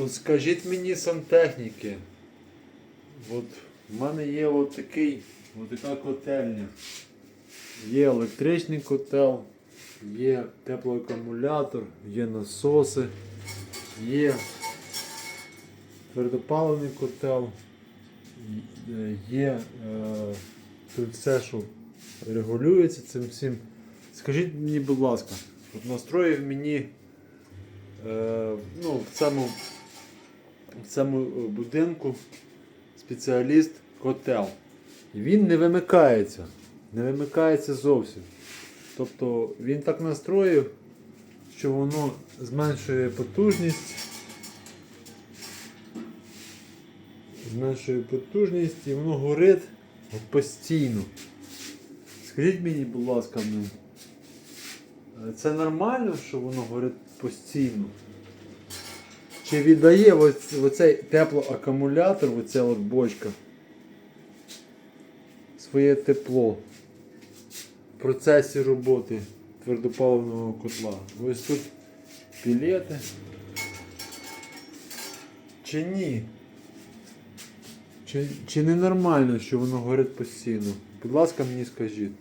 От скажіть мені сантехніки. От в мене є от такий, от така котельня. Є електричний котел, є теплоакумулятор, є насоси, є твердопаливний котел, е, є е, все, що регулюється цим всім. Скажіть мені, будь ласка, от настроїв мені е, ну, в цьому, в цьому е, будинку спеціаліст котел. І він не вимикається. Не вимикається зовсім. Тобто він так настроїв, що воно зменшує потужність. Зменшує потужність і воно горить постійно. Скажіть мені, будь ласка, ну, е, це нормально, що воно горить постійно? Чи віддає оць- оцей теплоакумулятор, оця от бочка, своє тепло в процесі роботи твердопаливного котла? Ось тут пілети. Чи ні? Чи, чи не нормально, що воно горить постійно? Будь ласка, мені скажіть.